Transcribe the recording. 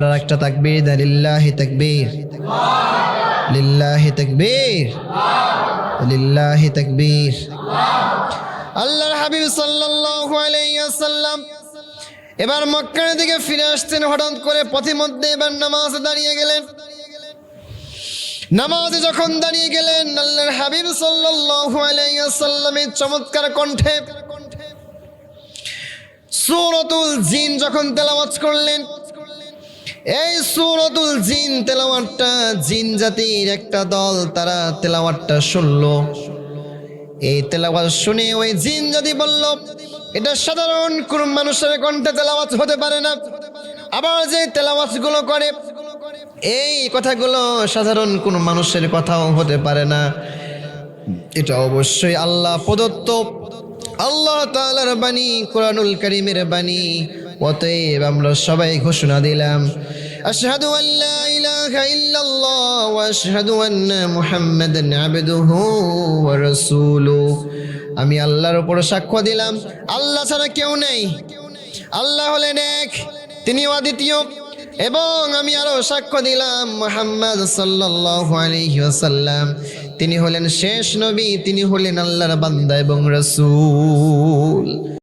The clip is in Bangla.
আর একটা তাকবীর দেন লিল্লাহি তাকবীর। লিল্লাহি তাকবীর। লিল্লাহি তাকবীর। আল্লাহর হাবিব সাল্লাল্লাহু আলাইহি ওয়াসাল্লাম এবার মক্কার দিকে ফিরে আসতেন, হঠাৎ করে পথিমধ্যে এবার নামাজে দাঁড়িয়ে গেলেন। নামাজে যখন দাঁড়িয়ে গেলেন, আল্লাহর হাবিব সাল্লাল্লাহু আলাইহি ওয়াসাল্লামের চমৎকার কণ্ঠে সূরাতুল জিন যখন তেলাওয়াত করলেন এই সুরতুল জিন তেলাওয়াতটা জিন জাতির একটা দল, তারা তেলাওয়াতটা শুনলো। এই তেলাওয়াত শুনে ওই জিন যদি বলল, এটা সাধারণ কোন মানুষের কণ্ঠে তেলাওয়াত হতে পারে না। আবার যে তেলাওয়াতগুলো করে, এই কথাগুলো সাধারণ কোন মানুষের কথাও হতে পারে না। এটা অবশ্যই আল্লাহ প্রদত্ত। আল্লাহ তাআলার বাণী, কোরআনুল করিমের বাণী অতএব আমরা সবাই ঘোষণা দিলাম, আশহাদু আল্লা ইলাহা ইল্লাল্লাহ ওয়া আশহাদু আন্না মুহাম্মাদান আবদুহু ওয়া রাসূলুহু। আমি আল্লাহর উপর সাক্ষ্য দিলাম, আল্লাহ ছাড়া কেউ নেই। আল্লাহ হলেন এক, তিনি অদ্বিতীয়, এবং আমি আরও সাক্ষ্য দিলাম, মোহাম্মদ সাল্লাল্লাহু আলাইহি ওয়াসাল্লাম। তিনি হলেন শেষ নবী, তিনি হলেন আল্লাহর বান্দা এবং রাসূল।